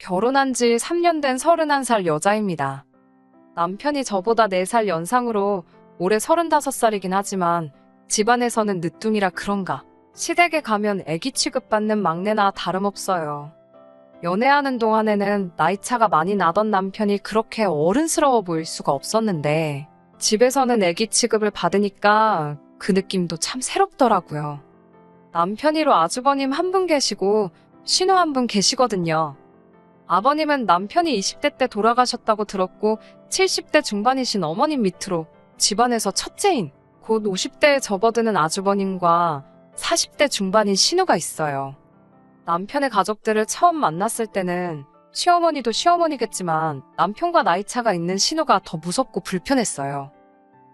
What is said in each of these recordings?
결혼한 지 3년 된 31살 여자입니다. 남편이 저보다 4살 연상으로 올해 35살이긴 하지만 집안에서는 늦둥이라 그런가. 시댁에 가면 애기 취급받는 막내나 다름없어요. 연애하는 동안에는 나이차가 많이 나던 남편이 그렇게 어른스러워 보일 수가 없었는데 집에서는 애기 취급을 받으니까 그 느낌도 참 새롭더라고요. 남편이로 아주버님 한 분 계시고 신우 한 분 계시거든요. 아버님은 남편이 20대 때 돌아가셨다고 들었고 70대 중반이신 어머님 밑으로 집안에서 첫째인 곧 50대에 접어드는 아주버님과 40대 중반인 신우가 있어요. 남편의 가족들을 처음 만났을 때는 시어머니도 시어머니겠지만 남편과 나이차가 있는 신우가 더 무섭고 불편했어요.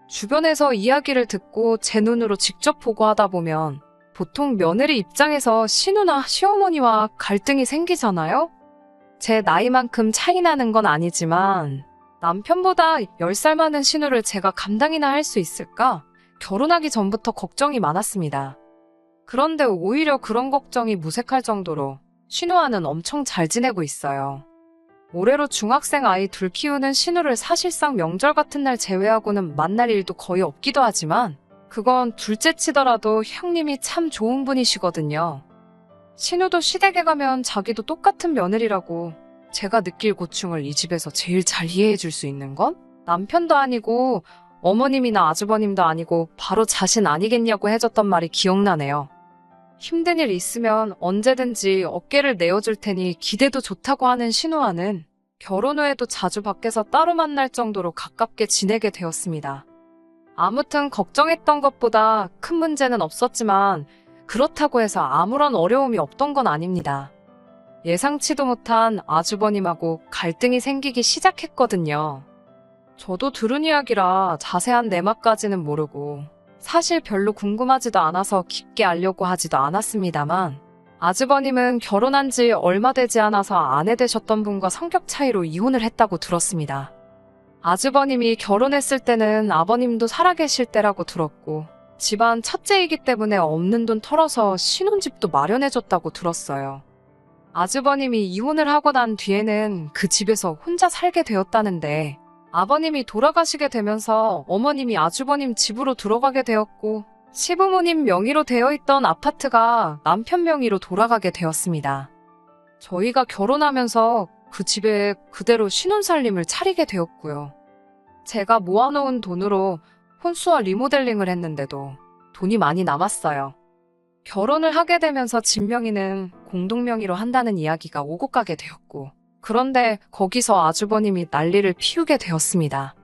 주변에서 이야기를 듣고 제 눈으로 직접 보고 하다 보면 보통 며느리 입장에서 신우나 시어머니와 갈등이 생기잖아요? 제 나이만큼 차이 나는 건 아니지만 남편보다 10살 많은 신우를 제가 감당이나 할 수 있을까? 결혼하기 전부터 걱정이 많았습니다. 그런데 오히려 그런 걱정이 무색할 정도로 신우와는 엄청 잘 지내고 있어요. 올해로 중학생 아이 둘 키우는 신우를 사실상 명절 같은 날 제외하고는 만날 일도 거의 없기도 하지만 그건 둘째 치더라도 형님이 참 좋은 분이시거든요. 신우도 시댁에 가면 자기도 똑같은 며느리라고 제가 느낄 고충을 이 집에서 제일 잘 이해해 줄 수 있는 건 남편도 아니고 어머님이나 아주버님도 아니고 바로 자신 아니겠냐고 해줬던 말이 기억나네요. 힘든 일 있으면 언제든지 어깨를 내어줄 테니 기대도 좋다고 하는 신우와는 결혼 후에도 자주 밖에서 따로 만날 정도로 가깝게 지내게 되었습니다. 아무튼 걱정했던 것보다 큰 문제는 없었지만 그렇다고 해서 아무런 어려움이 없던 건 아닙니다. 예상치도 못한 아주버님하고 갈등이 생기기 시작했거든요. 저도 들은 이야기라 자세한 내막까지는 모르고 사실 별로 궁금하지도 않아서 깊게 알려고 하지도 않았습니다만 아주버님은 결혼한 지 얼마 되지 않아서 아내 되셨던 분과 성격 차이로 이혼을 했다고 들었습니다. 아주버님이 결혼했을 때는 아버님도 살아계실 때라고 들었고 집안 첫째이기 때문에 없는 돈 털어서 신혼집도 마련해줬다고 들었어요. 아주버님이 이혼을 하고 난 뒤에는 그 집에서 혼자 살게 되었다는데 아버님이 돌아가시게 되면서 어머님이 아주버님 집으로 들어가게 되었고 시부모님 명의로 되어 있던 아파트가 남편 명의로 돌아가게 되었습니다. 저희가 결혼하면서 그 집에 그대로 신혼살림을 차리게 되었고요. 제가 모아놓은 돈으로 혼수와 리모델링을 했는데도 돈이 많이 남았어요. 결혼을 하게 되면서 집 명의는 공동 명의로 한다는 이야기가 오고 가게 되었고 그런데 거기서 아주버님이 난리를 피우게 되었습니다.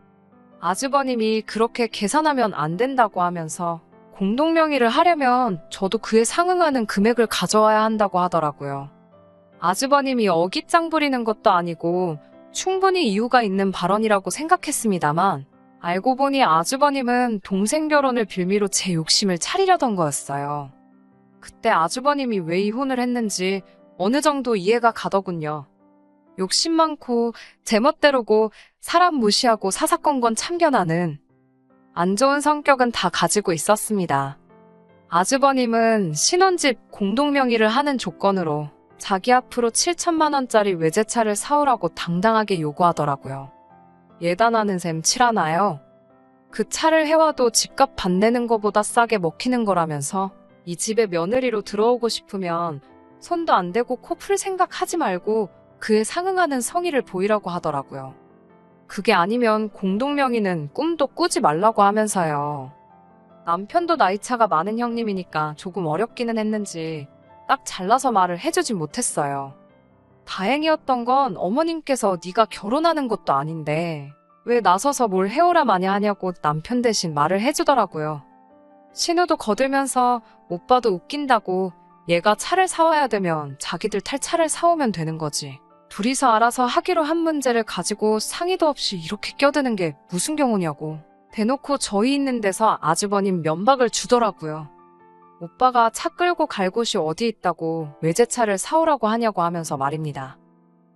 아주버님이 그렇게 계산하면 안 된다고 하면서 공동 명의를 하려면 저도 그에 상응하는 금액을 가져와야 한다고 하더라고요. 아주버님이 어깃장 부리는 것도 아니고 충분히 이유가 있는 발언이라고 생각했습니다만 알고 보니 아주버님은 동생 결혼을 빌미로 제 욕심을 차리려던 거였어요. 그때 아주버님이 왜 이혼을 했는지 어느 정도 이해가 가더군요. 욕심 많고 제멋대로고 사람 무시하고 사사건건 참견하는 안 좋은 성격은 다 가지고 있었습니다. 아주버님은 신혼집 공동명의를 하는 조건으로 자기 앞으로 7천만 원짜리 외제차를 사오라고 당당하게 요구하더라고요. 예단하는 셈 칠하나요? 그 차를 해와도 집값 반 내는 거보다 싸게 먹히는 거라면서 이 집에 며느리로 들어오고 싶으면 손도 안 대고 코 풀 생각하지 말고 그에 상응하는 성의를 보이라고 하더라고요. 그게 아니면 공동명의는 꿈도 꾸지 말라고 하면서요. 남편도 나이차가 많은 형님이니까 조금 어렵기는 했는지 딱 잘라서 말을 해주지 못했어요. 다행이었던 건 어머님께서 네가 결혼하는 것도 아닌데 왜 나서서 뭘 해오라 마냐 하냐고 남편 대신 말을 해주더라고요. 신우도 거들면서 오빠도 웃긴다고 얘가 차를 사와야 되면 자기들 탈 차를 사오면 되는 거지. 둘이서 알아서 하기로 한 문제를 가지고 상의도 없이 이렇게 껴드는 게 무슨 경우냐고. 대놓고 저희 있는 데서 아주버님 면박을 주더라고요. 오빠가 차 끌고 갈 곳이 어디 있다고 외제차를 사오라고 하냐고 하면서 말입니다.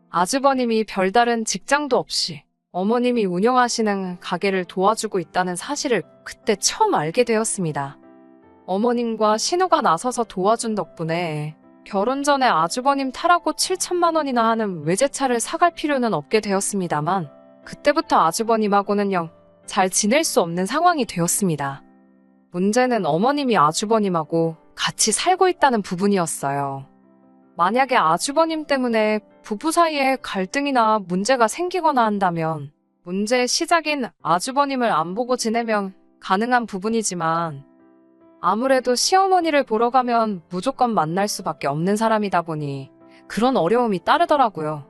아주버님이 별다른 직장도 없이 어머님이 운영하시는 가게를 도와주고 있다는 사실을 그때 처음 알게 되었습니다. 어머님과 신우가 나서서 도와준 덕분에 결혼 전에 아주버님 타라고 7천만 원이나 하는 외제차를 사갈 필요는 없게 되었습니다만 그때부터 아주버님하고는 영 잘 지낼 수 없는 상황이 되었습니다. 문제는 어머님이 아주버님하고 같이 살고 있다는 부분이었어요. 만약에 아주버님 때문에 부부 사이에 갈등이나 문제가 생기거나 한다면 문제의 시작인 아주버님을 안 보고 지내면 가능한 부분이지만 아무래도 시어머니를 보러 가면 무조건 만날 수밖에 없는 사람이다 보니 그런 어려움이 따르더라고요.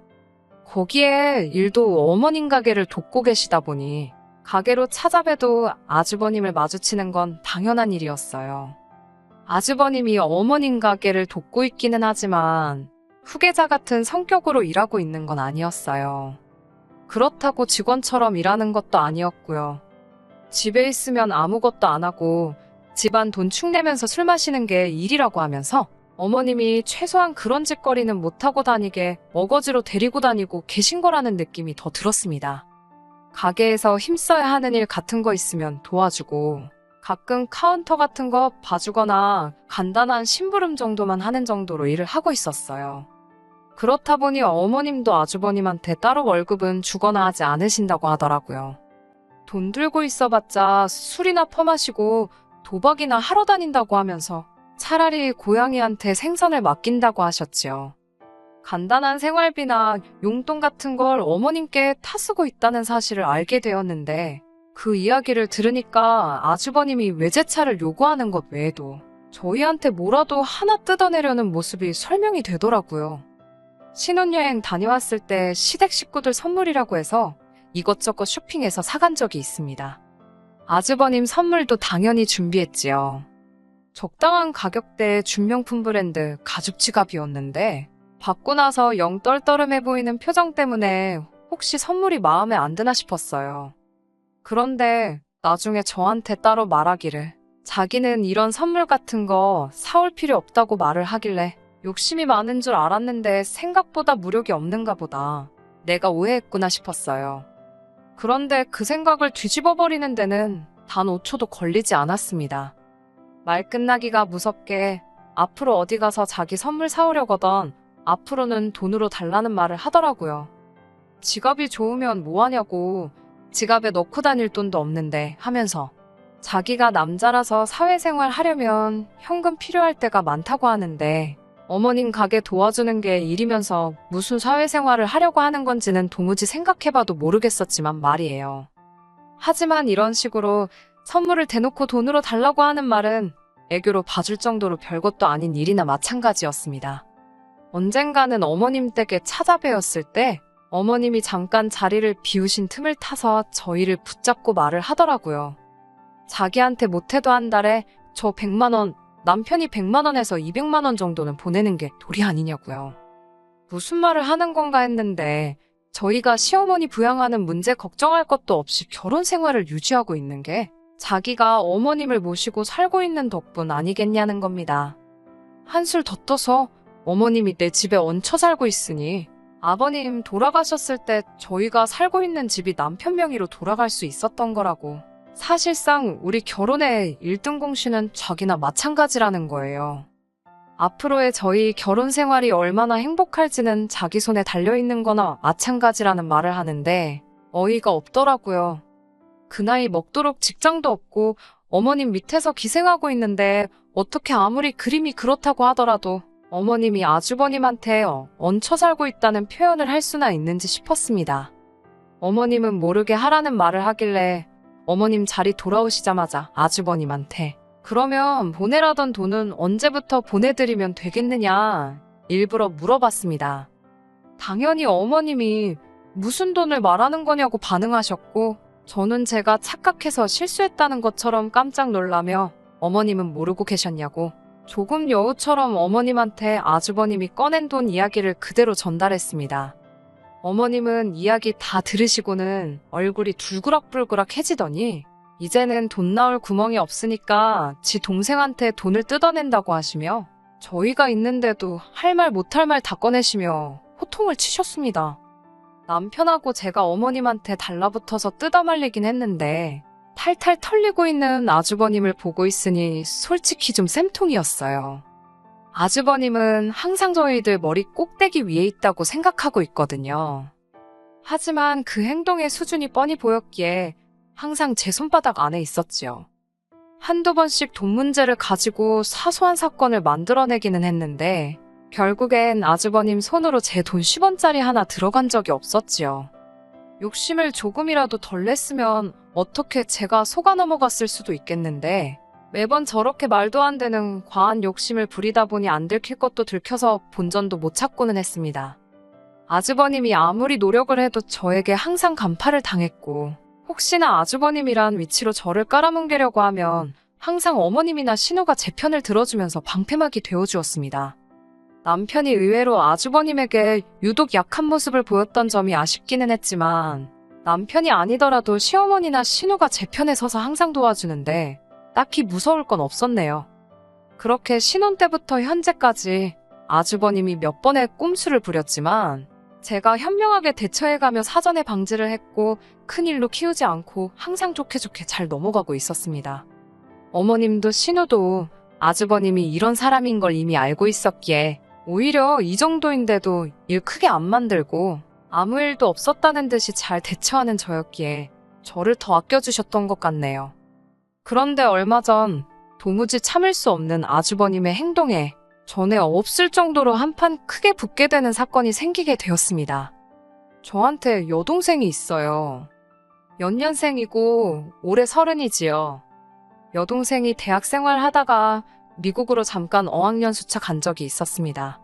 거기에 일도 어머님 가게를 돕고 계시다 보니 가게로 찾아봬도 아주버님을 마주치는 건 당연한 일이었어요. 아주버님이 어머님 가게를 돕고 있기는 하지만 후계자 같은 성격으로 일하고 있는 건 아니었어요. 그렇다고 직원처럼 일하는 것도 아니었고요. 집에 있으면 아무것도 안 하고 집안 돈 축내면서 술 마시는 게 일이라고 하면서 어머님이 최소한 그런 짓거리는 못하고 다니게 어거지로 데리고 다니고 계신 거라는 느낌이 더 들었습니다. 가게에서 힘써야 하는 일 같은 거 있으면 도와주고 가끔 카운터 같은 거 봐주거나 간단한 심부름 정도만 하는 정도로 일을 하고 있었어요. 그렇다 보니 어머님도 아주버님한테 따로 월급은 주거나 하지 않으신다고 하더라고요. 돈 들고 있어봤자 술이나 퍼마시고 도박이나 하러 다닌다고 하면서 차라리 고양이한테 생선을 맡긴다고 하셨지요. 간단한 생활비나 용돈 같은 걸 어머님께 타쓰고 있다는 사실을 알게 되었는데 그 이야기를 들으니까 아주버님이 외제차를 요구하는 것 외에도 저희한테 뭐라도 하나 뜯어내려는 모습이 설명이 되더라고요. 신혼여행 다녀왔을 때 시댁 식구들 선물이라고 해서 이것저것 쇼핑해서 사간 적이 있습니다. 아주버님 선물도 당연히 준비했지요. 적당한 가격대의 준명품 브랜드 가죽 지갑이었는데 받고 나서 영 떨떠름해 보이는 표정 때문에 혹시 선물이 마음에 안 드나 싶었어요. 그런데 나중에 저한테 따로 말하기를 자기는 이런 선물 같은 거 사올 필요 없다고 말을 하길래 욕심이 많은 줄 알았는데 생각보다 무력이 없는가 보다. 내가 오해했구나 싶었어요. 그런데 그 생각을 뒤집어 버리는 데는 단 5초도 걸리지 않았습니다. 말 끝나기가 무섭게 앞으로 어디 가서 자기 선물 사오려거든 앞으로는 돈으로 달라는 말을 하더라고요. 지갑이 좋으면 뭐하냐고 지갑에 넣고 다닐 돈도 없는데 하면서 자기가 남자라서 사회생활 하려면 현금 필요할 때가 많다고 하는데 어머님 가게 도와주는 게 일이면서 무슨 사회생활을 하려고 하는 건지는 도무지 생각해봐도 모르겠었지만 말이에요. 하지만 이런 식으로 선물을 대놓고 돈으로 달라고 하는 말은 애교로 봐줄 정도로 별것도 아닌 일이나 마찬가지였습니다. 언젠가는 어머님 댁에 찾아뵈었을 때 어머님이 잠깐 자리를 비우신 틈을 타서 저희를 붙잡고 말을 하더라고요. 자기한테 못해도 한 달에 저 100만원, 남편이 100만원에서 200만원 정도는 보내는 게 도리 아니냐고요. 무슨 말을 하는 건가 했는데 저희가 시어머니 부양하는 문제 걱정할 것도 없이 결혼 생활을 유지하고 있는 게 자기가 어머님을 모시고 살고 있는 덕분 아니겠냐는 겁니다. 한술 더 떠서 어머님이 내 집에 얹혀 살고 있으니 아버님 돌아가셨을 때 저희가 살고 있는 집이 남편 명의로 돌아갈 수 있었던 거라고. 사실상 우리 결혼의 1등 공신은 자기나 마찬가지라는 거예요. 앞으로의 저희 결혼 생활이 얼마나 행복할지는 자기 손에 달려있는 거나 마찬가지라는 말을 하는데 어이가 없더라고요. 그 나이 먹도록 직장도 없고 어머님 밑에서 기생하고 있는데 어떻게 아무리 그림이 그렇다고 하더라도 어머님이 아주버님한테 어, 얹혀 살고 있다는 표현을 할 수나 있는지 싶었습니다. 어머님은 모르게 하라는 말을 하길래 어머님 자리 돌아오시자마자 아주버님한테 그러면 보내라던 돈은 언제부터 보내드리면 되겠느냐 일부러 물어봤습니다. 당연히 어머님이 무슨 돈을 말하는 거냐고 반응하셨고 저는 제가 착각해서 실수했다는 것처럼 깜짝 놀라며 어머님은 모르고 계셨냐고 조금 여우처럼 어머님한테 아주버님이 꺼낸 돈 이야기를 그대로 전달했습니다. 어머님은 이야기 다 들으시고는 얼굴이 둘그락불그락 해지더니 이제는 돈 나올 구멍이 없으니까 지 동생한테 돈을 뜯어낸다고 하시며 저희가 있는데도 할 말 못할 말 다 꺼내시며 호통을 치셨습니다. 남편하고 제가 어머님한테 달라붙어서 뜯어말리긴 했는데 탈탈 털리고 있는 아주버님을 보고 있으니 솔직히 좀 쌤통이었어요. 아주버님은 항상 저희들 머리 꼭대기 위에 있다고 생각하고 있거든요. 하지만 그 행동의 수준이 뻔히 보였기에 항상 제 손바닥 안에 있었지요. 한두 번씩 돈 문제를 가지고 사소한 사건을 만들어내기는 했는데 결국엔 아주버님 손으로 제 돈 10원짜리 하나 들어간 적이 없었지요. 욕심을 조금이라도 덜 냈으면 어떻게 제가 속아 넘어갔을 수도 있겠는데 매번 저렇게 말도 안 되는 과한 욕심을 부리다 보니 안 들킬 것도 들켜서 본전도 못 찾고는 했습니다. 아주버님이 아무리 노력을 해도 저에게 항상 간파를 당했고 혹시나 아주버님이란 위치로 저를 깔아뭉개려고 하면 항상 어머님이나 신우가 제 편을 들어주면서 방패막이 되어주었습니다. 남편이 의외로 아주버님에게 유독 약한 모습을 보였던 점이 아쉽기는 했지만 남편이 아니더라도 시어머니나 신우가 제 편에 서서 항상 도와주는데 딱히 무서울 건 없었네요. 그렇게 신혼 때부터 현재까지 아주버님이 몇 번의 꼼수를 부렸지만 제가 현명하게 대처해가며 사전에 방지를 했고 큰일로 키우지 않고 항상 좋게 좋게 잘 넘어가고 있었습니다. 어머님도 신우도 아주버님이 이런 사람인 걸 이미 알고 있었기에 오히려 이 정도인데도 일 크게 안 만들고 아무 일도 없었다는 듯이 잘 대처하는 저였기에 저를 더 아껴주셨던 것 같네요. 그런데 얼마 전 도무지 참을 수 없는 아주버님의 행동에 전에 없을 정도로 한판 크게 붙게 되는 사건이 생기게 되었습니다. 저한테 여동생이 있어요. 연년생이고 올해 서른이지요. 여동생이 대학 생활 하다가 미국으로 잠깐 어학연수차 간 적이 있었습니다.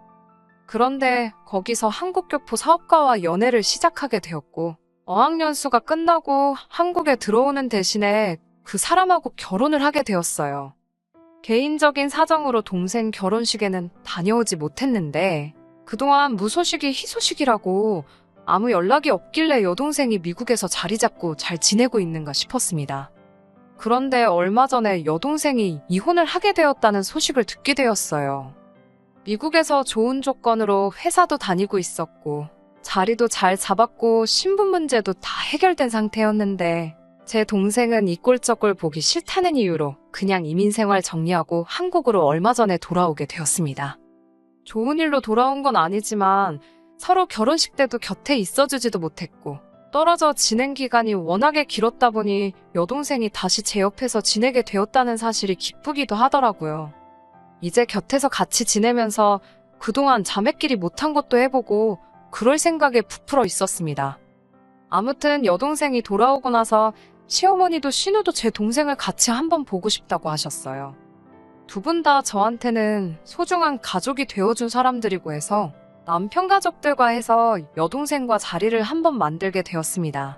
그런데 거기서 한국교포 사업가와 연애를 시작하게 되었고 어학연수가 끝나고 한국에 들어오는 대신에 그 사람하고 결혼을 하게 되었어요. 개인적인 사정으로 동생 결혼식에는 다녀오지 못했는데 그동안 무소식이 희소식이라고 아무 연락이 없길래 여동생이 미국에서 자리 잡고 잘 지내고 있는가 싶었습니다. 그런데 얼마 전에 여동생이 이혼을 하게 되었다는 소식을 듣게 되었어요. 미국에서 좋은 조건으로 회사도 다니고 있었고 자리도 잘 잡았고 신분 문제도 다 해결된 상태였는데 제 동생은 이 꼴저꼴 보기 싫다는 이유로 그냥 이민 생활 정리하고 한국으로 얼마 전에 돌아오게 되었습니다. 좋은 일로 돌아온 건 아니지만 서로 결혼식 때도 곁에 있어주지도 못했고 떨어져 지낸 기간이 워낙에 길었다 보니 여동생이 다시 제 옆에서 지내게 되었다는 사실이 기쁘기도 하더라고요. 이제 곁에서 같이 지내면서 그동안 자매끼리 못한 것도 해보고 그럴 생각에 부풀어 있었습니다. 아무튼 여동생이 돌아오고 나서 시어머니도 신우도 제 동생을 같이 한번 보고 싶다고 하셨어요. 두 분 다 저한테는 소중한 가족이 되어준 사람들이고 해서 남편 가족들과 해서 여동생과 자리를 한번 만들게 되었습니다.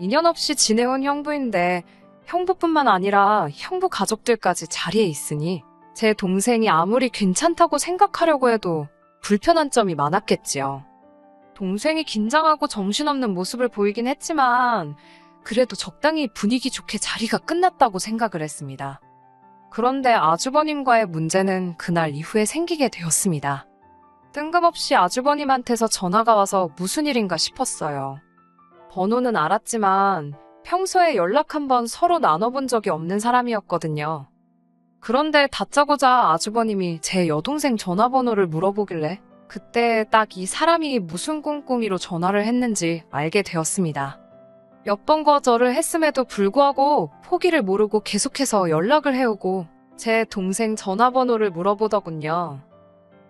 인연 없이 지내온 형부인데 형부뿐만 아니라 형부 가족들까지 자리에 있으니 제 동생이 아무리 괜찮다고 생각하려고 해도 불편한 점이 많았겠지요. 동생이 긴장하고 정신없는 모습을 보이긴 했지만 그래도 적당히 분위기 좋게 자리가 끝났다고 생각을 했습니다. 그런데 아주버님과의 문제는 그날 이후에 생기게 되었습니다. 뜬금없이 아주버님한테서 전화가 와서 무슨 일인가 싶었어요. 번호는 알았지만 평소에 연락 한번 서로 나눠본 적이 없는 사람이었거든요. 그런데 다짜고짜 아주버님이 제 여동생 전화번호를 물어보길래 그때 딱 이 사람이 무슨 꿍꿍이로 전화를 했는지 알게 되었습니다. 몇 번 거절을 했음에도 불구하고 포기를 모르고 계속해서 연락을 해오고 제 동생 전화번호를 물어보더군요.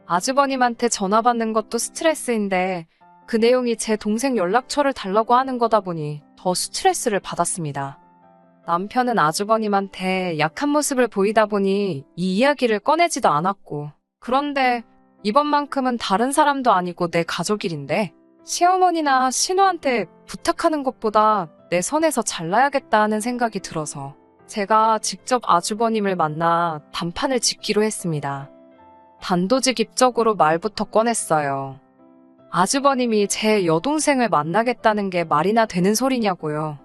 아주버님한테 전화 받는 것도 스트레스인데 그 내용이 제 동생 연락처를 달라고 하는 거다 보니 더 스트레스를 받았습니다. 남편은 아주버님한테 약한 모습을 보이다 보니 이 이야기를 꺼내지도 않았고 그런데 이번만큼은 다른 사람도 아니고 내 가족 일인데 시어머니나 신우한테 부탁하는 것보다 내 선에서 잘나야겠다 하는 생각이 들어서 제가 직접 아주버님을 만나 단판을 짓기로 했습니다. 단도직입적으로 말부터 꺼냈어요. 아주버님이 제 여동생을 만나겠다는 게 말이나 되는 소리냐고요.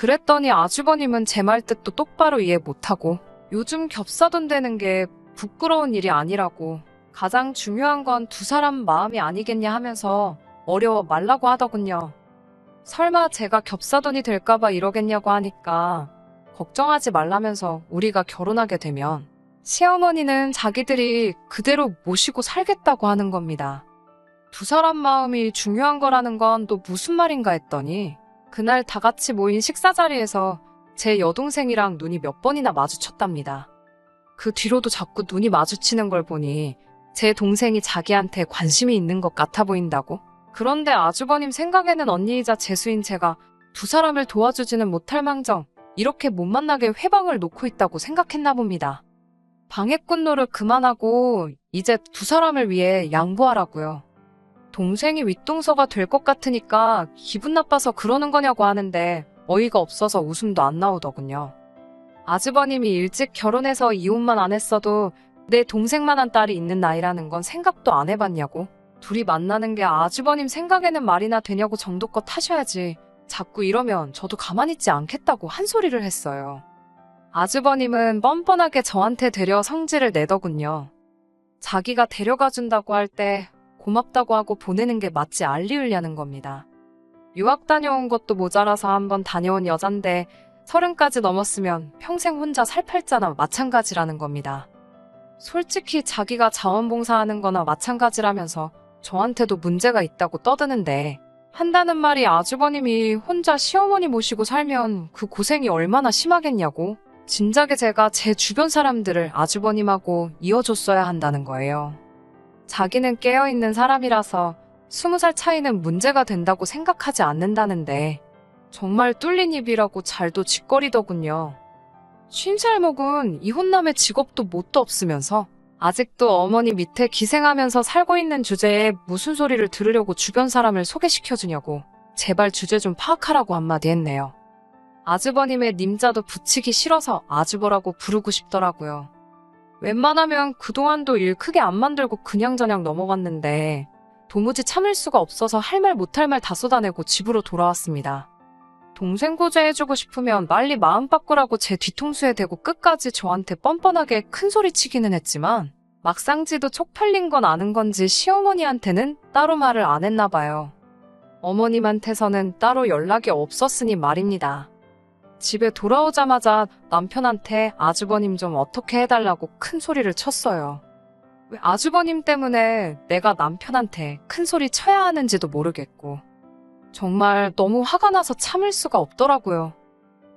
그랬더니 아주버님은 제 말 뜻도 똑바로 이해 못하고 요즘 겹사돈 되는 게 부끄러운 일이 아니라고 가장 중요한 건 두 사람 마음이 아니겠냐 하면서 어려워 말라고 하더군요. 설마 제가 겹사돈이 될까봐 이러겠냐고 하니까 걱정하지 말라면서 우리가 결혼하게 되면 시어머니는 자기들이 그대로 모시고 살겠다고 하는 겁니다. 두 사람 마음이 중요한 거라는 건 또 무슨 말인가 했더니 그날 다 같이 모인 식사 자리에서 제 여동생이랑 눈이 몇 번이나 마주쳤답니다. 그 뒤로도 자꾸 눈이 마주치는 걸 보니 제 동생이 자기한테 관심이 있는 것 같아 보인다고? 그런데 아주버님 생각에는 언니이자 재수인 제가 두 사람을 도와주지는 못할 망정 이렇게 못 만나게 회방을 놓고 있다고 생각했나 봅니다. 방해꾼 노릇 그만하고 이제 두 사람을 위해 양보하라고요. 동생이 윗동서가 될 것 같으니까 기분 나빠서 그러는 거냐고 하는데 어이가 없어서 웃음도 안 나오더군요. 아주버님이 일찍 결혼해서 이혼만 안 했어도 내 동생만한 딸이 있는 나이라는 건 생각도 안 해봤냐고. 둘이 만나는 게 아주버님 생각에는 말이나 되냐고 정도껏 하셔야지. 자꾸 이러면 저도 가만히 있지 않겠다고 한 소리를 했어요. 아주버님은 뻔뻔하게 저한테 데려 성질을 내더군요. 자기가 데려가 준다고 할 때 고맙다고 하고 보내는 게 맞지 알리우려는 겁니다. 유학 다녀온 것도 모자라서 한번 다녀온 여잔데 서른까지 넘었으면 평생 혼자 살 팔자나 마찬가지라는 겁니다. 솔직히 자기가 자원봉사하는 거나 마찬가지라면서 저한테도 문제가 있다고 떠드는데 한다는 말이 아주버님이 혼자 시어머니 모시고 살면 그 고생이 얼마나 심하겠냐고 진작에 제가 제 주변 사람들을 아주버님하고 이어줬어야 한다는 거예요. 자기는 깨어있는 사람이라서 스무 살 차이는 문제가 된다고 생각하지 않는다는데 정말 뚫린 입이라고 잘도 짓거리더군요. 쉰살 먹은 이혼남의 직업도 뭣도 없으면서 아직도 어머니 밑에 기생하면서 살고 있는 주제에 무슨 소리를 들으려고 주변 사람을 소개시켜주냐고 제발 주제 좀 파악하라고 한마디 했네요. 아주버님의 님자도 붙이기 싫어서 아주버라고 부르고 싶더라고요. 웬만하면 그동안도 일 크게 안 만들고 그냥저냥 넘어갔는데 도무지 참을 수가 없어서 할 말 못할 말 다 쏟아내고 집으로 돌아왔습니다. 동생 구제해주고 싶으면 빨리 마음 바꾸라고 제 뒤통수에 대고 끝까지 저한테 뻔뻔하게 큰 소리 치기는 했지만 막상지도 촉팔린 건 아는 건지 시어머니한테는 따로 말을 안 했나 봐요. 어머님한테서는 따로 연락이 없었으니 말입니다. 집에 돌아오자마자 남편한테 아주버님 좀 어떻게 해달라고 큰 소리를 쳤어요. 왜 아주버님 때문에 내가 남편한테 큰 소리 쳐야 하는지도 모르겠고. 정말 너무 화가 나서 참을 수가 없더라고요.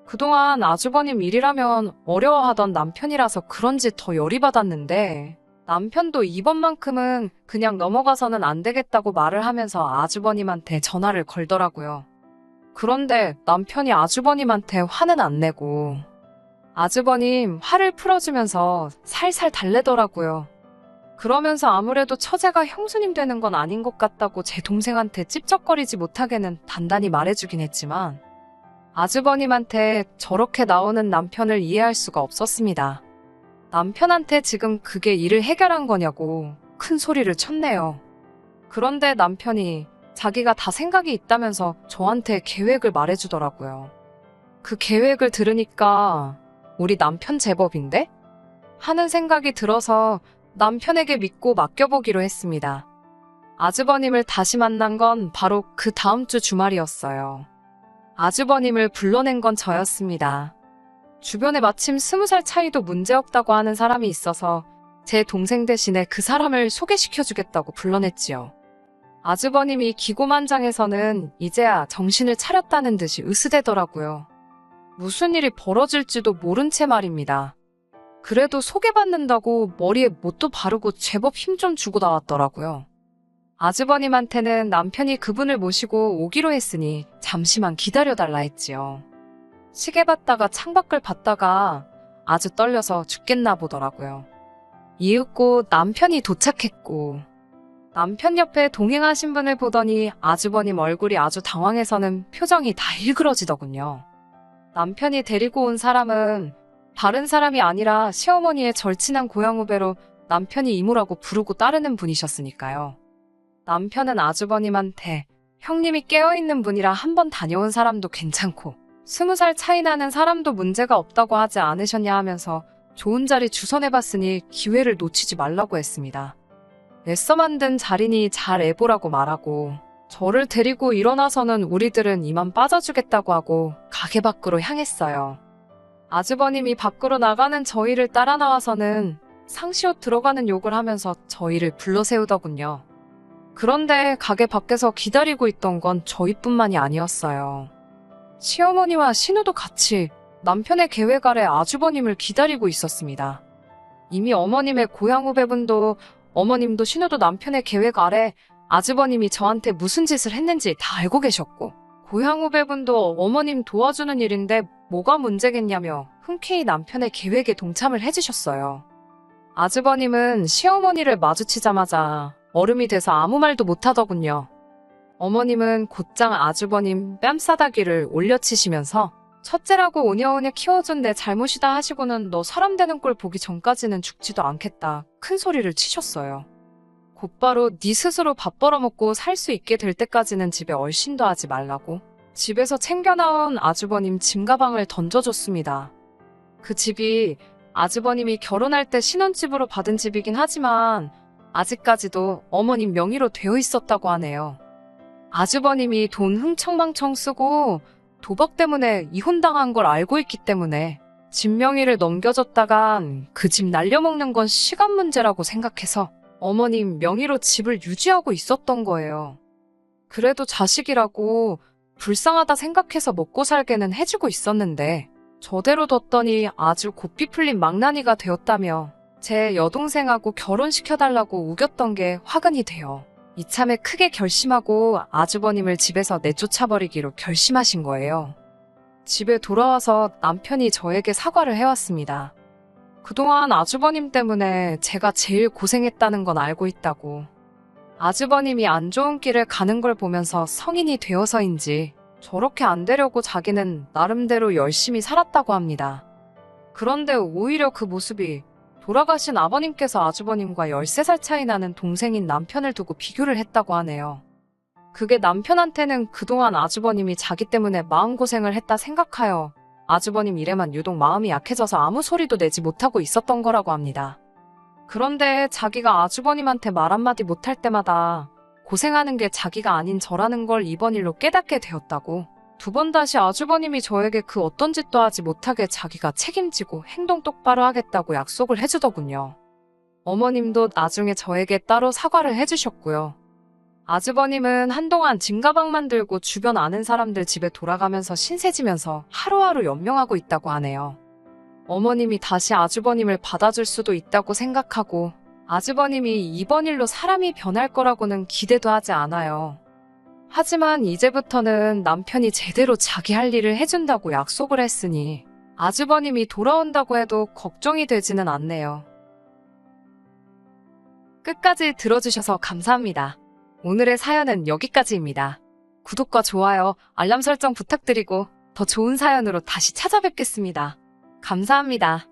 그동안 아주버님 일이라면 어려워하던 남편이라서 그런지 더 열이 받았는데 남편도 이번만큼은 그냥 넘어가서는 안 되겠다고 말을 하면서 아주버님한테 전화를 걸더라고요. 그런데 남편이 아주버님한테 화는 안 내고 아주버님 화를 풀어주면서 살살 달래더라고요. 그러면서 아무래도 처제가 형수님 되는 건 아닌 것 같다고 제 동생한테 찝쩍거리지 못하게는 단단히 말해주긴 했지만 아주버님한테 저렇게 나오는 남편을 이해할 수가 없었습니다. 남편한테 지금 그게 일을 해결한 거냐고 큰 소리를 쳤네요. 그런데 남편이 자기가 다 생각이 있다면서 저한테 계획을 말해주더라고요. 그 계획을 들으니까 우리 남편 제법인데? 하는 생각이 들어서 남편에게 믿고 맡겨보기로 했습니다. 아주버님을 다시 만난 건 바로 그 다음 주 주말이었어요. 아주버님을 불러낸 건 저였습니다. 주변에 마침 스무 살 차이도 문제없다고 하는 사람이 있어서 제 동생 대신에 그 사람을 소개시켜주겠다고 불러냈지요. 아주버님이 기고만장해서는 이제야 정신을 차렸다는 듯이 으스대더라고요. 무슨 일이 벌어질지도 모른 채 말입니다. 그래도 소개받는다고 머리에 못도 바르고 제법 힘 좀 주고 나왔더라고요. 아주버님한테는 남편이 그분을 모시고 오기로 했으니 잠시만 기다려달라 했지요. 시계 봤다가 창밖을 봤다가 아주 떨려서 죽겠나 보더라고요. 이윽고 남편이 도착했고 남편 옆에 동행하신 분을 보더니 아주버님 얼굴이 아주 당황해서는 표정이 다 일그러지더군요. 남편이 데리고 온 사람은 다른 사람이 아니라 시어머니의 절친한 고향 후배로 남편이 이모라고 부르고 따르는 분이셨으니까요. 남편은 아주버님한테 형님이 깨어있는 분이라 한 번 다녀온 사람도 괜찮고 스무 살 차이 나는 사람도 문제가 없다고 하지 않으셨냐 하면서 좋은 자리 주선해봤으니 기회를 놓치지 말라고 했습니다. 애써 만든 자리니 잘 애보라고 말하고 저를 데리고 일어나서는 우리들은 이만 빠져주겠다고 하고 가게 밖으로 향했어요. 아주버님이 밖으로 나가는 저희를 따라 나와서는 상시옷 들어가는 욕을 하면서 저희를 불러 세우더군요. 그런데 가게 밖에서 기다리고 있던 건 저희뿐만이 아니었어요. 시어머니와 신우도 같이 남편의 계획 아래 아주버님을 기다리고 있었습니다. 이미 어머님의 고향 후배분도 어머님도 신우도 남편의 계획 아래 아주버님이 저한테 무슨 짓을 했는지 다 알고 계셨고 고향 후배분도 어머님 도와주는 일인데 뭐가 문제겠냐며 흔쾌히 남편의 계획에 동참을 해주셨어요. 아주버님은 시어머니를 마주치자마자 얼음이 돼서 아무 말도 못하더군요. 어머님은 곧장 아주버님 뺨싸다기를 올려치시면서 첫째라고 오냐오냐 키워준 내 잘못이다 하시고는 너 사람 되는 꼴 보기 전까지는 죽지도 않겠다 큰 소리를 치셨어요. 곧바로 네 스스로 밥 벌어먹고 살 수 있게 될 때까지는 집에 얼씬도 하지 말라고 집에서 챙겨나온 아주버님 짐가방을 던져줬습니다. 그 집이 아주버님이 결혼할 때 신혼집으로 받은 집이긴 하지만 아직까지도 어머님 명의로 되어 있었다고 하네요. 아주버님이 돈 흥청망청 쓰고 도박 때문에 이혼당한 걸 알고 있기 때문에 집 명의를 넘겨줬다간 그 집 날려먹는 건 시간 문제라고 생각해서 어머님 명의로 집을 유지하고 있었던 거예요. 그래도 자식이라고 불쌍하다 생각해서 먹고 살게는 해주고 있었는데 저대로 뒀더니 아주 고삐 풀린 망나니가 되었다며 제 여동생하고 결혼시켜달라고 우겼던 게 화근이 돼요. 이참에 크게 결심하고 아주버님을 집에서 내쫓아버리기로 결심하신 거예요. 집에 돌아와서 남편이 저에게 사과를 해왔습니다. 그동안 아주버님 때문에 제가 제일 고생했다는 건 알고 있다고. 아주버님이 안 좋은 길을 가는 걸 보면서 성인이 되어서인지 저렇게 안 되려고 자기는 나름대로 열심히 살았다고 합니다. 그런데 오히려 그 모습이 돌아가신 아버님께서 아주버님과 13살 차이 나는 동생인 남편을 두고 비교를 했다고 하네요. 그게 남편한테는 그동안 아주버님이 자기 때문에 마음고생을 했다 생각하여 아주버님 일에만 유독 마음이 약해져서 아무 소리도 내지 못하고 있었던 거라고 합니다. 그런데 자기가 아주버님한테 말 한마디 못할 때마다 고생하는 게 자기가 아닌 저라는 걸 이번 일로 깨닫게 되었다고. 두 번 다시 아주버님이 저에게 그 어떤 짓도 하지 못하게 자기가 책임지고 행동 똑바로 하겠다고 약속을 해주더군요. 어머님도 나중에 저에게 따로 사과를 해주셨고요. 아주버님은 한동안 짐가방만 들고 주변 아는 사람들 집에 돌아가면서 신세지면서 하루하루 연명하고 있다고 하네요. 어머님이 다시 아주버님을 받아줄 수도 있다고 생각하고 아주버님이 이번 일로 사람이 변할 거라고는 기대도 하지 않아요. 하지만 이제부터는 남편이 제대로 자기 할 일을 해준다고 약속을 했으니 아주버님이 돌아온다고 해도 걱정이 되지는 않네요. 끝까지 들어주셔서 감사합니다. 오늘의 사연은 여기까지입니다. 구독과 좋아요, 알람 설정 부탁드리고 더 좋은 사연으로 다시 찾아뵙겠습니다. 감사합니다.